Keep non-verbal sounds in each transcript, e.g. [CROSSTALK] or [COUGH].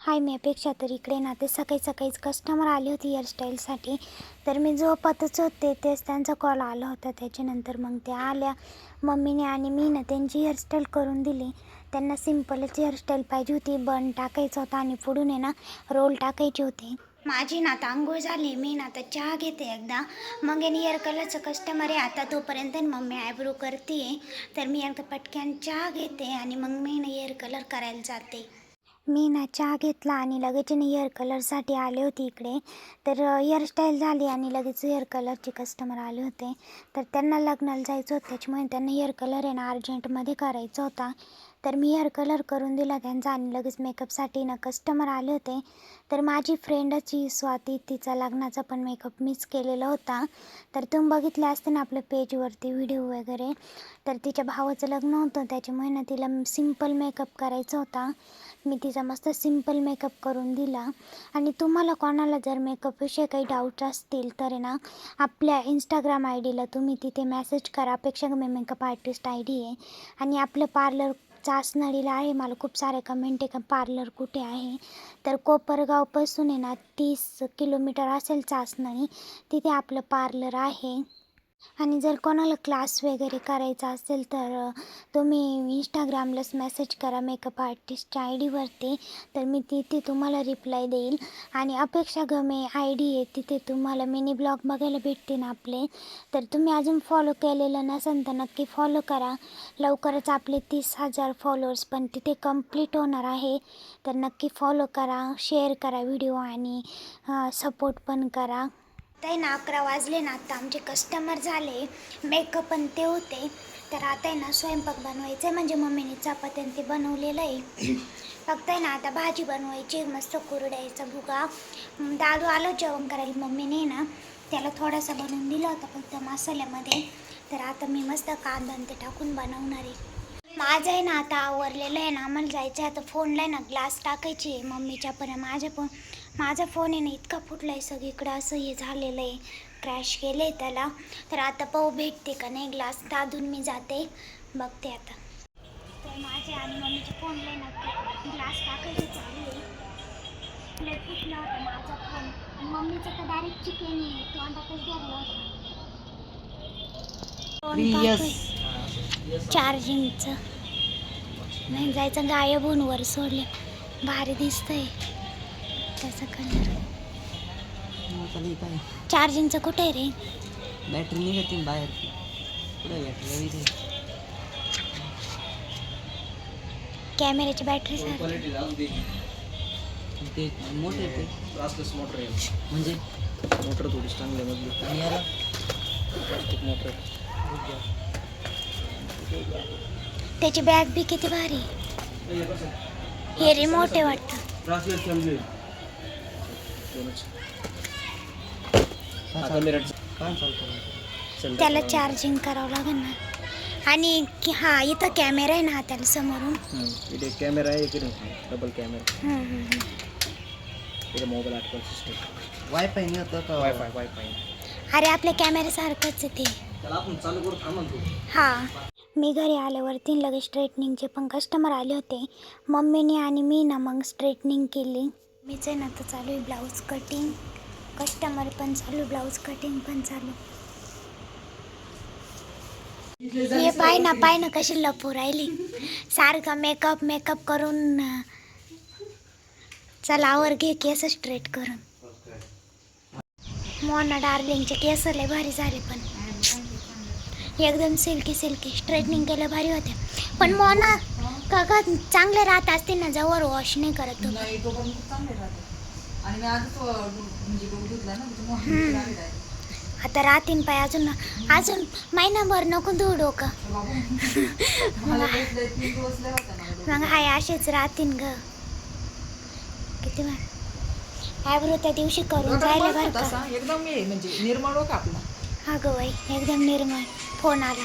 हाय मी अपेक्षा तर इकडे ना ते सकाळी सकाळीच कस्टमर आले होते हेअरस्टाईलसाठी तर मी झोपतच होते तेच त्यांचा कॉल आला होता त्याच्यानंतर मग ते आल्या. मम्मीने आणि मी ना त्यांची हेअरस्टाईल करून दिली. त्यांना सिम्पलच हेअरस्टाईल पाहिजे होती बन टाकायचा होता आणि पुढून आहे ना रोल टाकायचे होते. माझी ना आता आंघोळ झाली मी ना आता चहा घेते एकदा. मग याने हेअर कलरचं कस्टमर आहे आता तोपर्यंत मम्मी आयब्रो करते तर मी एकदा पटक्यान चहा घेते आणि मग मी ना हेअर कलर करायला जाते. मी ना चहा घेतला आणि लगेच ना हेअर कलरसाठी आले होते इकडे. तर हेअरस्टाईल झाली आणि लगेच हेअर कलरचे कस्टमर आले होते. तर त्यांना लग्नाला जायचं होतं त्याच्यामुळे त्यांना हेअर कलर आहे ना अर्जंटमध्ये करायचा होता. तर मी हेअर कलर करून दिला त्यांचा आणि लगेच मेकअपसाठी ना कस्टमर आले होते. तर माझी फ्रेंडची स्वाती तिचा लग्नाचा पण मेकअप मीच केलेला होता. तर तुम्ही बघितले असते ना आपल्या पेजवरती व्हिडिओ वगैरे. तर तिच्या भावाचं लग्न होतं त्याच्यामुळे ना तिला सिंपल मेकअप करायचा होता. मी तिचा मस्त सिंपल मेकअप करून दिला. आणि तुम्हाला कोणाला जर मेकअपविषयी काही डाऊट असतील तर ना आपल्या इंस्टाग्राम आय डीला तुम्ही तिथे मेसेज करा. अपेक्षा मी मेकअप आर्टिस्ट आय डी आहे. आणि आपलं पार्लर चासनळीला आहे. मला खूप सारे कमेंट आहे का पार्लर कुठे आहे? तर कोपरगावपासून आहे ना तीस किलोमीटर असेल चासनळी तिथे आपलं पार्लर आहे. आणि जर कोणाला क्लास वगैरे करायचा असेल तर तुम्ही इंस्टाग्रामलाच मेसेज करा मेकअप आर्टिस्टच्या आय डीवरती तर मी तिथे तुम्हाला रिप्लाय देईल. आणि अपेक्षा गमे आय डी आहे तिथे तुम्हाला मिनी ब्लॉग बघायला भेटते ना आपले. तर तुम्ही अजून फॉलो केलेलं नसेल तर नक्की फॉलो करा. लवकरच आपले तीस हजार फॉलोअर्स पण तिथे कंप्लीट होणार आहे. तर नक्की फॉलो करा शेअर करा व्हिडिओ आणि सपोर्ट पण करा. आता ना अकरा वाजले ना आता आमचे कस्टमर झाले मेकअप पण ते होते. तर आता आहे ना स्वयंपाक बनवायचं आहे म्हणजे मम्मीने चपात्या ते बनवलेलं आहे. [COUGHS] फक्त आहे ना आता भाजी बनवायची आहे, मस्त कुरड्याचा भुगा. दादू आलो जेवण करायला मम्मीने ना त्याला थोडासा बनवून दिला होता फक्त मसाल्यामध्ये. तर आता मी मस्त कांदा ते टाकून बनवणार आहे. माझं आहे ना आता आवरलेलं आहे ना आम्हाला जायचं आहे आता फोनला आहे ना ग्लास टाकायची आहे मम्मीच्या पण माझ्या पण. माझा फोन आहे ना इतका फुटला आहे सगळीकडं. असं हे झालेलं आहे. क्रॅश केलं आहे त्याला. तर आता पाहू भेटते का नाही? ग्लास दादून मी जाते. बघते आता. तर माझ्या आणि मम्मीच्या फोनला ना ग्लास टाकायचं चालू आहे. लय फुटला होता माझा फोन आणि मम्मीचं तर डायरेक्ट चिकन आहे. तोंडातच धरला होता. चार्जिंगचं नाही जायचं. गायब होऊन वर सोडले. भारी दिसतंय. त्याचा कलर चार्जिंगचं कुठे आहे रे? बॅटरी निघते बाहेर. कुठे बॅटरी कॅमेऱ्याची बॅटरी सारखी. ते मोठे ते. मोटर आहे. म्हणजे? मोटर थोडी चांगली आहे मधली आणि याला? प्लास्टिक मोटर त्याची बॅग बी किती भारी. हे रिमोट आहे वाटतं. चांगली आता मिरट काय चालतं त्याला चार्जिंग करावं लागेल ना. आणि की हा इथं कॅमेरा आहे ना त्याला समोरून. इथे कॅमेरा आहे इकडे डबल कॅमेरा हम्म, हम्म, हम्म. इथे मोबाईल आठवण सिस्टम वायफाय नाही होतं का? वायफाय वायफाय अरे आपल्या कॅमेऱ्यासारखंच आहे ते. त्याला आपण चालू करू थांबा तू. हा. मी घरी आल्यावरती लगेच स्ट्रेटनिंगचे पण कस्टमर आले होते. मम्मीने आणि मी ना मग स्ट्रेटनिंग केली. मीच आहे ना तर चालू आहे ब्लाऊज कटिंग कस्टमर पण चालू ब्लाऊज कटिंग पण चालू. हे पाय ना पाय ना कशी लपू राहिली. सारखा मेकअप मेकअप करून चलावर चला आवर घे केस स्ट्रेट करून. मोना डार्लिंगचे केस लय भारी झाले पण. एकदम सिल्की सिल्की स्ट्रेटनिंग केलं भारी होते. पण मोना का का चांगले राहत असते ना जवळ वॉश नाही करत तो. नाही तो पण खूप चांगले राहते आणि मी आजच अ, डो- म्हणजे डोक धुतला ना त्याच्यामुळे हम्म. लागले direct. आता राहतीन पाय अजून अजून महिनाभर नको धुऊ डोकं. मला भेटले तीन दिवस लय होता मला डोकं. मग हाय असेच राहतीन ग. किती ॲब्रो त्या दिवशी करून जायला बरं का. एकदम हे म्हणजे निर्मळ डोका आपला. हा ग बाई एकदम निर्मळ. फोन आला.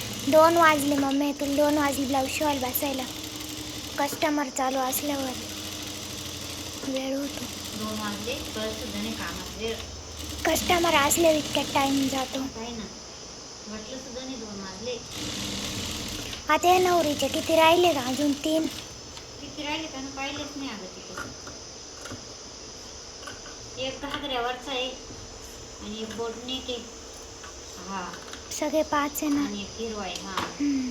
दोन वाजले मम्मी तुला दोन वाजले ब्लाऊज शिवायला बसायला. कस्टमर चालू असल्यावर वेळ होतो. दोन वाजले कळत सुद्धा नाही कामात वेळ कस्टमर असल्यावर इतक्यात टाईम जातो. काय ना. म्हटलं सुद्धा नाही दोन वाजले. आता या नवरीचे किती राहिले का अजून तीन? किती राहिले? त्यानं पाहिलेच नाही अगं तिथे. एक घागऱ्यावरचा आहे आणि एक बोटनेक आहे. हा. सगळे पाच आहे ना आणि एक हिरवा आहे हा हम्म.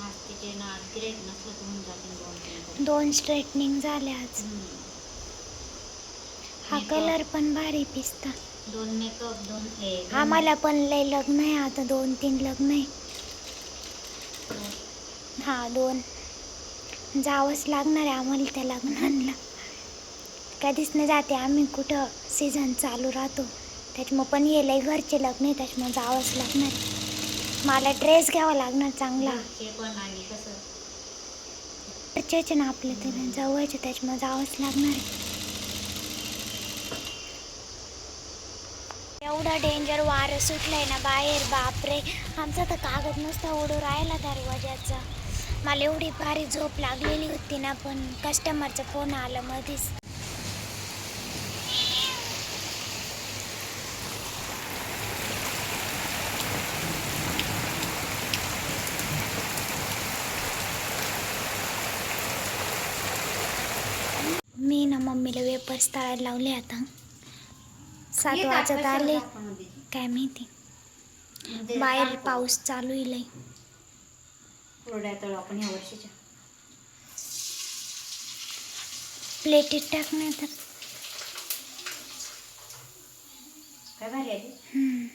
आज तिचे ना गिरेक नसलं तर होऊन जाते दोन तीन तरी. दोन स्ट्रेटनिंग झाले आज हम्म. हा Makeup. कलर पण भारी पिसता दोन मेकअप दोन हे दोन- आम्हाला पण लय लग्न आहे आता दोन तीन लग्न आहे हा दोन जावंच लागणार आहे आम्हाला त्या लग्नांना कधीच नाही जाते आम्ही कुठं सीझन चालू राहतो त्याच्यामुळं पण हे लय घरचे लग्न आहे त्याच्यामुळे जावंच लागणार. मला ड्रेस घ्यावा लागणार चांगला. घरचे पण आणि कसं? घरचेच ना आपले तर जवळचे त्याच्यामुळे जावंच लागणार. एवढं डेंजर वारं सुटलंय ना बाहेर बापरे. आमचा तर कागद नुसता उडू राहिला दरवाजाचा मला एवढी भारी झोप लागलेली होती ना पण कस्टमरचा फोन आला मध्येच मी ना मम्मीला वेपर्स तळायला लावले आता. सात वाजत आले. काय माहिती? म्हणजे बाहेर. पाऊस चालू कुरड्या तळू आपण ह्या वर्षीच्या. प्लेटीत टाकणार तर काय भारी आली हम्म.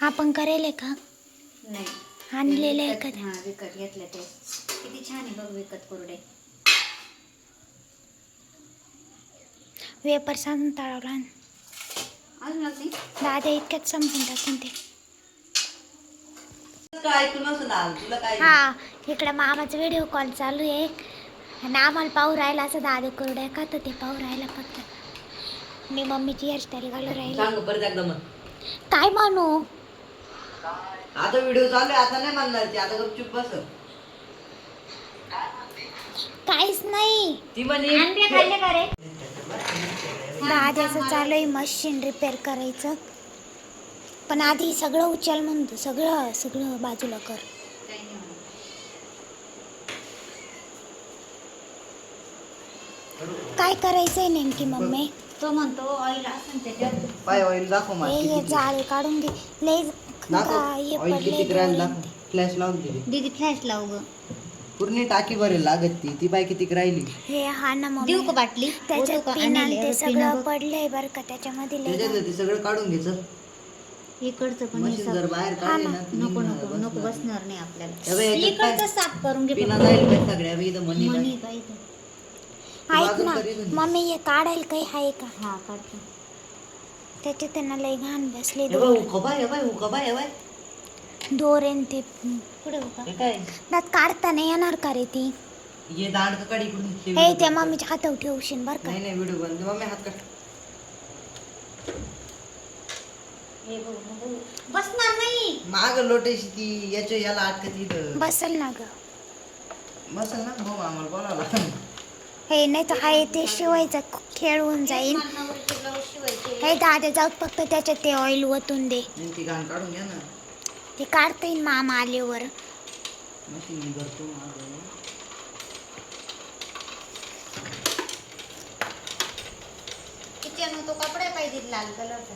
आपण करेल का? नाही. आणलेलं आहे का हा विकत घेतलं ते. किती छान आहे बघ विकत कुरडे. वेपर सांगून तळवला अजून लागते दादा इतक्यात समजून टाकून ते हा इकडं मामाचा व्हिडिओ कॉल चालू आहे. आणि आम्हाला पाहू राहिला असं दादा कुरड्या का? तर ते पाहू राहिला फक्त. मी मम्मीची हेअरस्टाईल घालू राहिली. काय म्हणू आता व्हिडिओ चालू आता नाही म्हणणार ती. आता गपचूप बस. काहीच नाही. ती म्हणे खाल्ले का रे? दादाचं चालू आहे मशीन रिपेअर करायचं. पण आधी सगळं उचल म्हणतो सगळं सगळं बाजूला कर. काय करायचंय नेमकी मम्मी? तो म्हणतो ऑइल असेल त्याच्यात पाय ऑइल दाखव मला हे हे किती जाळे काढून घे लय दाखव. का- हे ऑइल पडले किती राहील दाखव. फ्लॅश लावून दिली दीदी फ्लॅश लावू ग. पूर्ण टाकी भरेल लागत ती ती बाय किती राहिली हे हा ना मम्मी देऊ का बाटली त्याच्यात ओतू का? पिन आणि. ते पिनं सगळं बघ. पडलंय बरं का त्याच्यामध्ये लय त्याच्यातलं ते सगळं काढून घ्यायचं इकडचं पण हे मशीन जर बाहेर काढली ना ती नको निघणार, नको नको बसणार. बसणार नाही आपल्याला याच्यात काय- इकडचं साफ करून घे पिना फक्त. जाईल बाई सगळ्या बाई इथं मनी मनी बाई. इथं? ऐक ना तरी. मम्मी हे काढायला काही आहे का हा काढतो त्याच्यात त्यांना लय घाण बसले हे हे हे. दोरेन ते पुढे का हे काय? दात काढता नाही येणार का रे ती? ये दांड का काढ इकडून ते हे video त्या. मम्मीच्या हातावर ठेवशील बरं का. नाही नाही व्हिडिओ बंद. मम्मी हात काढ. हे बघ, बघ, बघ. बसणार नाही. माग लोटेशी ती याच्या याला अटकत इथं. बसल ना ग. बसल ना हो आम्हाला बोलावला हे नाही तर हाय ते शिवायचा खेळ होऊन जाईल. नवरीचे ब्लाऊज शिवायचे. हे दादा जाऊ फक्त त्याच्यात ते ऑइल ओतून दे. ती घाण काढून घ्या ना. ते काढता येईल मामा आल्यावर. तो कपडा पाहिजे लाल कलरचा.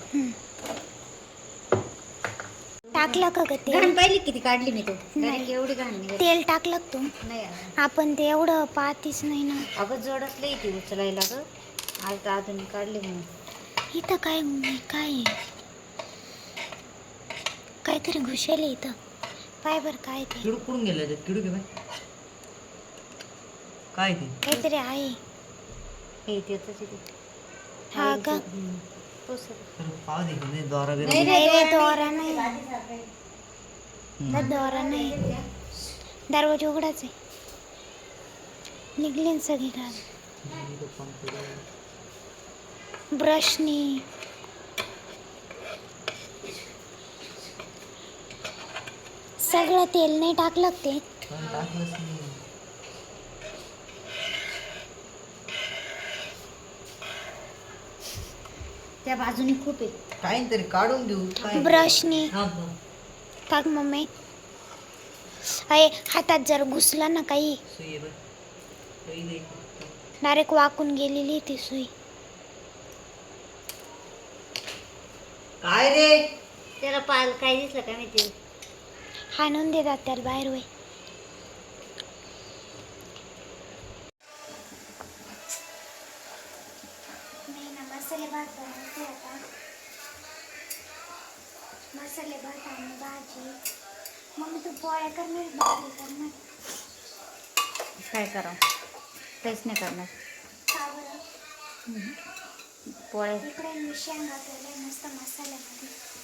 टाकलं का ग घाण तेल पाहिली किती काढली मी तो? नाही. कारण की एवढी घाण निघत तेल टाकलं का तू? नाही अगं. आपण ते एवढं पाहतीच नाही ना. अगं जडच लई ती उचलायला ग. आज तर अजून काढली म्हणून. इथं काय काय आहे? काहीतरी घुसेल इथं. पाय बरं काय ते. किडू कुठून गेलं ते किडू घे काय ते? काहीतरी आहे. हे त्याच हा का? तर पाव दे की नाही दोरा बिरा. नाही रे, दोरा नाही. ना दोरा नाही. दरवाजा उघडाच आहे. निघले ना सगळी घाल ब्रशनी. सगळं तेल नाही टाकलं का ते. पण टाकलंच नाही त्या बाजूने खूप आहे. काहीतरी काढून देऊ काय ब्रशनी हा हा. टाक मम्मी. अय हातात जर घुसला ना काही. सुई आहे बघ. सुई दे. डायरेक्ट वाकून गेलेली ती सुई. काय रे? त्याला पाल काय दिसलं काय माहिती? हाणून देतात त्याला बाहेर ना मसाले भात बनवते आता मसाले भात आणि भाजी मम्मी तू पोळ्या करणार भाजी करणार काय करावं काहीच नाही करणार का बरं पोळ्या इकडे मी शेंगा केल्या मस्त मसाल्यामध्ये